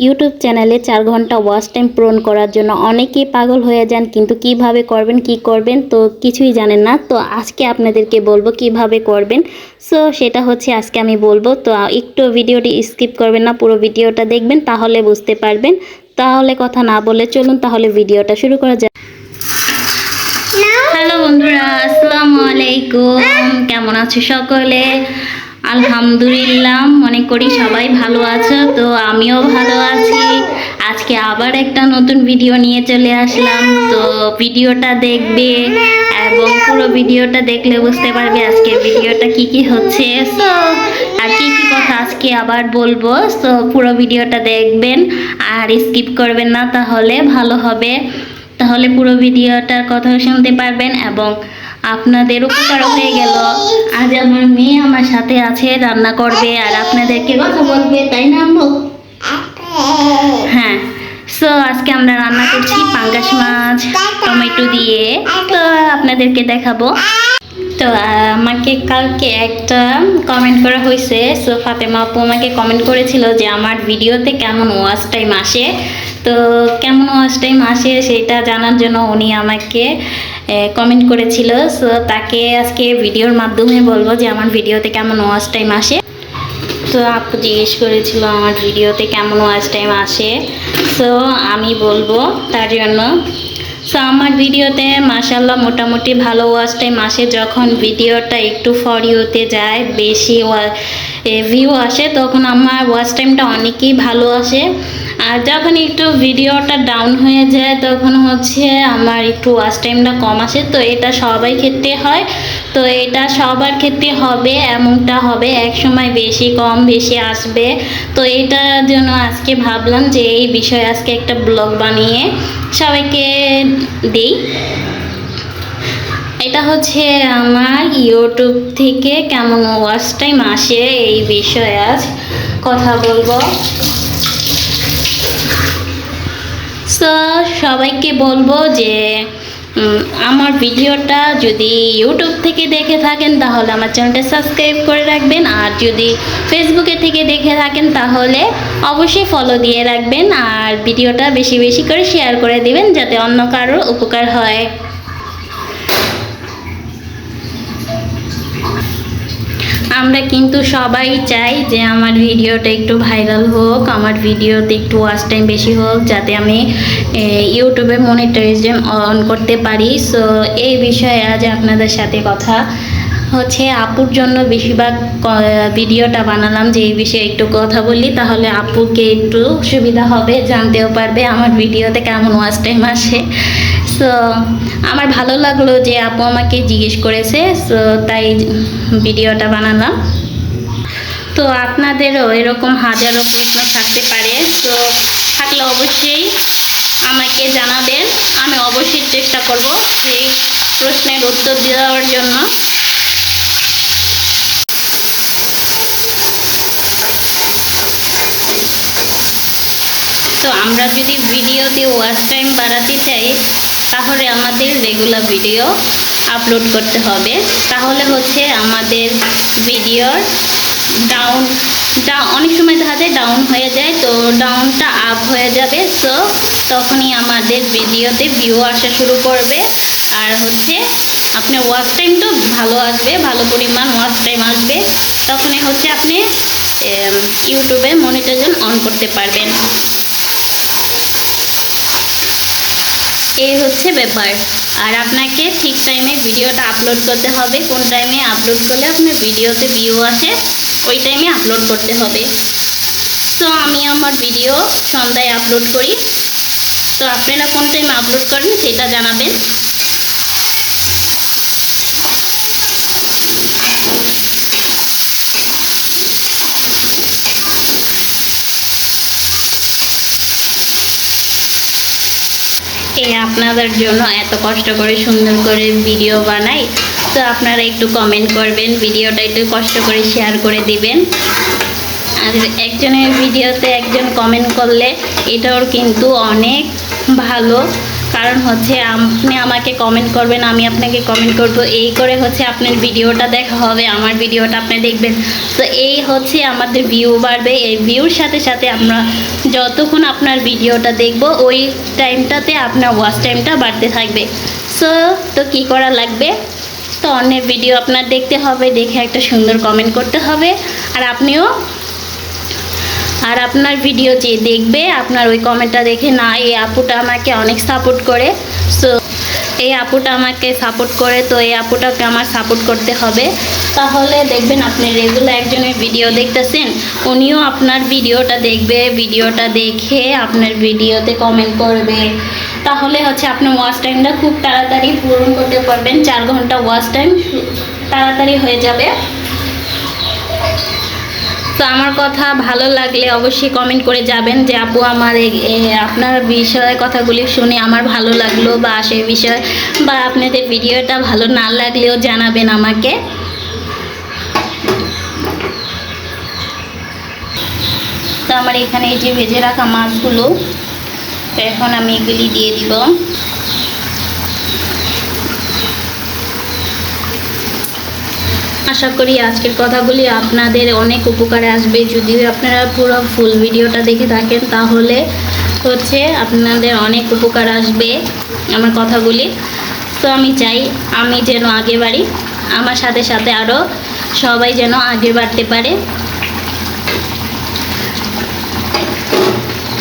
YouTube চ্যানেলে চার ঘণ্টা ওয়াচ টাইম পূরণ করার জন্য অনেকেই পাগল হয়ে যান কিন্তু কীভাবে করবেন কি করবেন তো কিছুই জানেন না। তো আজকে আপনাদেরকে বলব কীভাবে করবেন। সো সেটা হচ্ছে আজকে আমি বলব। তো একটু ভিডিওটি স্কিপ করবেন না পুরো ভিডিওটা দেখবেন তাহলে বুঝতে পারবেন। তাহলে কথা না বলে চলুন তাহলে ভিডিওটা শুরু করা যায় হ্যালো বন্ধুরা আসসালামু আলাইকুম। কেমন আছো সকলে? আলহামদুলিল্লাহ, মনে করি সবাই ভালো আছো, তো আমিও ভালো আছি। আজকে আবার একটা নতুন ভিডিও নিয়ে চলে আসলাম, তো ভিডিওটা দেখবে এবং পুরো ভিডিওটা দেখলে বুঝতে পারবে আজকে ভিডিওটা কি কি হচ্ছে। আর কি কি কথা আজকে আবার বলব। সো পুরো ভিডিওটা দেখবেন, আর স্কিপ করবেন না, তাহলে ভালো হবে। তাহলে পুরো ভিডিওটার কথা শুনতে পারবেন এবং আপনাদের উপকার হয়ে গেল। আজ আমার মেয়ে আমার সাথে আছে, রান্না করবে আর আপনাদেরকে কথা বলবে, তাই না, আম্মু? হ্যাঁ। সো আজকে আমরা রান্না করছি পাঙ্গাস মাছ, টমেটো দিয়ে। তো, আপনাদেরকে দেখাবো। তো, আমাকে কালকে একটা কমেন্ট করা হয়েছে। সো ফাতেমা আপু আমাকে কমেন্ট করেছিল যে আমার ভিডিওতে কেমন ওয়াচ টাইম আসে। তো কেমন ওয়াচ টাইম আসে সেটা জানার জন্য উনি আমাকে কমেন্ট করেছিল। সো তাকে আজকে ভিডিওর মাধ্যমে বলব যে আমার ভিডিওতে কেমন ওয়াচ টাইম আসে। তো আপু জিজ্ঞেস করেছিল আমার ভিডিওতে কেমন ওয়াচ টাইম আসে। সো আমি বলব তার জন্য। সো আমার ভিডিওতে মাসাল্লাহ মোটামুটি ভালো ওয়াচ টাইম আসে। যখন ভিডিওটা একটু ফর ইউতে যায়, বেশি ভিউ আসে, তখন আমার ওয়াচ টাইমটা অনেকই ভালো আসে। আর যখন একটু ভিডিওটা ডাউন হয়ে যায়, তখন হচ্ছে আমার একটু ওয়াচ টাইমটা কম আসে। তো এটা সবাই ক্ষেত্রে হয়। তো এটা সবার ক্ষেত্রে হবে, এমনটা হবে। এক সময় বেশি কম, বেশি আসবে। তো এটার জন্য আজকে ভাবলাম যে এই বিষয়ে আজকে একটা ব্লগ বানিয়ে সবাইকে দিই। এটা হচ্ছে আমার ইউটিউব থেকে কেমন ওয়াচ টাইম আসে এই বিষয়ে আজ কথা বলব। সো সবাইকে বলব যে আমার ভিডিওটা যদি ইউটিউব থেকে দেখে থাকেন, তাহলে আমার চ্যানেলটা সাবস্ক্রাইব করে রাখবেন। আর যদি ফেসবুকে থেকে দেখে থাকেন, তাহলে অবশ্যই ফলো দিয়ে রাখবেন। আর ভিডিওটা বেশি বেশি করে শেয়ার করে দিবেন, যাতে অন্য কারোর উপকার হয়। আমরা কিন্তু সবাই চাই যে আমার ভিডিওটা একটু ভাইরাল হোক, আমার ভিডিওতে একটু ওয়াচ টাইম বেশি হোক, যাতে আমি ইউটিউবে মনিটাইজেশন অন করতে পারি। সো এই বিষয়ে আজ আপনাদের সাথে কথা হচ্ছে। আপুর জন্য বেশিরভাগ ভিডিওটা বানালাম যে এই বিষয়ে একটু কথা বলি, তাহলে আপুকে একটু সুবিধা হবে, জানতেও পারবে আমার ভিডিওতে কেমন ওয়াচ টাইম আসে। সো আমার ভালো লাগল যে আপু আমাকে জিজ্ঞেস করেছে সো তাই ভিডিওটা বানালাম। তো আপনাদেরও এরকম হাজারো প্রশ্ন থাকতে পারে তো থাকলে অবশ্যই আমাকে জানাবেন। আমি অবশ্যই চেষ্টা করব সেই প্রশ্নের উত্তর দেওয়ার জন্য। তো আমরা যদি ভিডিওতে ওয়াচ টাইম বাড়াতে চাই তাহলে আমাদের রেগুলার ভিডিও আপলোড করতে হবে। তাহলে হচ্ছে আমাদের ভিডিওর ডাউন অনেক সময় দেখা যায় ডাউন হয়ে যায়, তো ডাউনটা আপ হয়ে যাবে। তো তখনই আমাদের ভিডিওতে ভিউ আসা শুরু করবে। আর হচ্ছে আপনার ওয়াচ টাইমটা ভালো আসবে, ভালো পরিমাণ ওয়াচ টাইম আসবে। তখনই হচ্ছে আপনি ইউটিউবে মনিটাইজেশন অন করতে পারবেন। এই হচ্ছে ব্যাপার। আর আপনাকে ঠিক টাইমে ভিডিওটা আপলোড করতে হবে, কোন টাইমে আপলোড করলে আপনার ভিডিওতে ভিউ আসে, ওই টাইমে আপলোড করতে হবে। তো আমি আমার ভিডিও সন্ধ্যায় আপলোড করি। তো আপনারা কোন টাইমে আপলোড করেন সেটা জানাবেন। এই আপনাদের জন্য এত কষ্ট করে সুন্দর করে ভিডিও বানাই। তো আপনারা একটু কমেন্ট করবেন, ভিডিওটা একটু কষ্ট করে শেয়ার করে দিবেন। আর একজনের ভিডিওতে একজন কমেন্ট করলে এটাও কিন্তু অনেক ভালো। কারণ হচ্ছে আপনি আমাকে কমেন্ট করবেন, আমি আপনাকে কমেন্ট করব। এই করে হচ্ছে আপনার ভিডিওটা দেখা হবে, আমার ভিডিওটা আপনি দেখবেন। তো এই হচ্ছে আমাদের ভিউ বাড়বে। এই ভিউর সাথে সাথে আমরা যতক্ষণ আপনার ভিডিওটা দেখব, ওই টাইমটাতে আপনার ওয়াচ টাইমটা বাড়তে থাকবে। সো তো কী করা লাগবে? তো অন্যের ভিডিও আপনার দেখতে হবে, দেখে একটা সুন্দর কমেন্ট করতে হবে। আর আপনিও আর আপনার ভিডিও যে দেখবে, আপনার ওই কমেন্টটা দেখে না, এই আপুটা আমাকে অনেক সাপোর্ট করে। সো এই আপুটা আমাকে সাপোর্ট করে, তো এই আপুটাকে আমার সাপোর্ট করতে হবে। তাহলে দেখবেন আপনি রেগুলার একজনের ভিডিও দেখতেছেন, উনিও আপনার ভিডিওটা দেখবে ভিডিওটা দেখে আপনার ভিডিওতে কমেন্ট করবে। তাহলে হচ্ছে আপনার ওয়াচ টাইমটা খুব তাড়াতাড়ি পূরণ করতে পারবেন, চার ঘণ্টা ওয়াচ টাইম তাড়াতাড়ি হয়ে যাবে। তো আমার কথা ভালো লাগলে অবশ্যই কমেন্ট করে যাবেন যে আপু আমার আপনার বিষয়ে কথাগুলি শুনে আমার ভালো লাগল বা সেই বিষয় বা আপনাদের ভিডিওটা ভালো না লাগলেও জানাবেন আমাকে। তো আমার এখানে এই যে ভেজে রাখা মাছগুলো, এখন আমি এগুলি দিয়ে দিব। আশা করি আজকের কথাগুলি আপনাদের অনেক উপকারে আসবে। যদি আপনারা পুরো ফুল ভিডিওটা দেখে থাকেন, তাহলে হচ্ছে আপনাদের অনেক উপকার আসবে আমার কথাগুলি। তো আমি চাই আমি যেন আগে বাড়ি, আমার সাথে সাথে আরও সবাই যেন আগে বাড়তে পারে।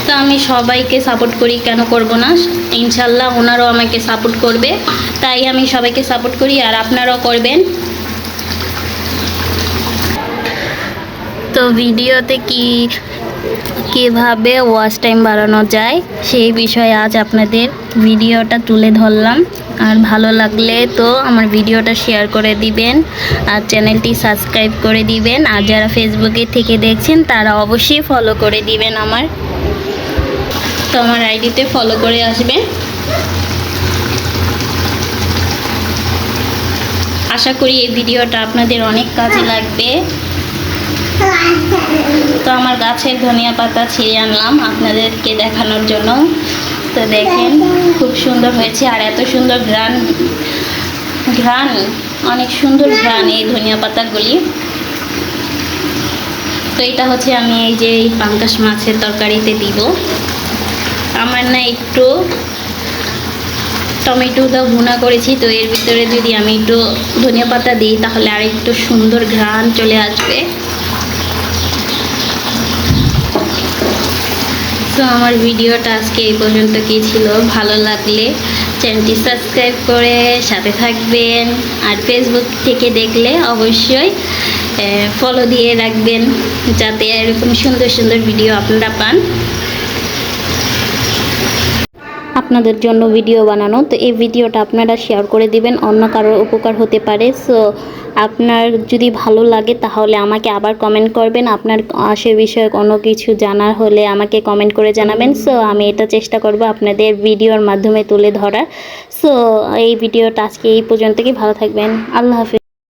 তো আমি সবাইকে সাপোর্ট করি, কেন করব না? ইনশাল্লাহ ওনারাও আমাকে সাপোর্ট করবে, তাই আমি সবাইকে সাপোর্ট করি, আর আপনারাও করবেন। তো ভিডিওতে কি, কীভাবে ওয়াচ টাইম বাড়ানো যায়, সেই বিষয়ে আজ আপনাদের ভিডিওটা তুলে ধরলাম। আর ভালো লাগলে তো আমার ভিডিওটা শেয়ার করে দিবেন, আর চ্যানেলটি সাবস্ক্রাইব করে দিবেন, আর যারা ফেসবুকে থেকে দেখছেন, তারা অবশ্যই ফলো করে দিবেন আমার। তো আমার আইডিতে ফলো করে আসবেন। আশা করি এই ভিডিওটা আপনাদের অনেক কাজে লাগবে। তো আমার গাছের ধনিয়া পাতা ছিঁড়ে আনলাম আপনাদেরকে দেখানোর জন্য। তো দেখেন, খুব সুন্দর হয়েছে আর এত সুন্দর ঘ্রাণ ঘ্রাণ, অনেক সুন্দর ঘ্রাণ এই ধনিয়া পাতাগুলি। তো এটা হচ্ছে আমি এই যে এই পাঙ্কাশ মাছের তরকারিতে দিব। আমার না একটু টমেটো টমেটোটা ভুনা করেছি, তো এর ভিতরে যদি আমি একটু ধনিয়া পাতা দিই, তাহলে আর একটু সুন্দর ঘ্রাণ চলে আসবে। তো আমার ভিডিওটা আজকে এই পর্যন্ত কি ছিল? ভালো লাগলে চ্যানেলটি সাবস্ক্রাইব করে সাথে থাকবেন। আর ফেসবুক থেকে দেখলে অবশ্যই ফলো দিয়ে রাখবেন যাতে এরকম সুন্দর সুন্দর ভিডিও আপনারা পান। আপনাদের জন্য ভিডিও বানানো, তো এই ভিডিওটা আপনারা শেয়ার করে দিবেন। অন্য কারোর উপকার হতে পারে সো আপনার যদি ভালো লাগে তাহলে আমাকে আবার কমেন্ট করবেন। আপনার সে বিষয়ে কোনো কিছু জানার হলে আমাকে কমেন্ট করে জানাবেন। সো আমি এটা চেষ্টা করব আপনাদের ভিডিওর মাধ্যমে তুলে ধরার। সো এই ভিডিওটা আজকে এই পর্যন্তই। ভালো থাকবেন। আল্লাহ হাফিজ।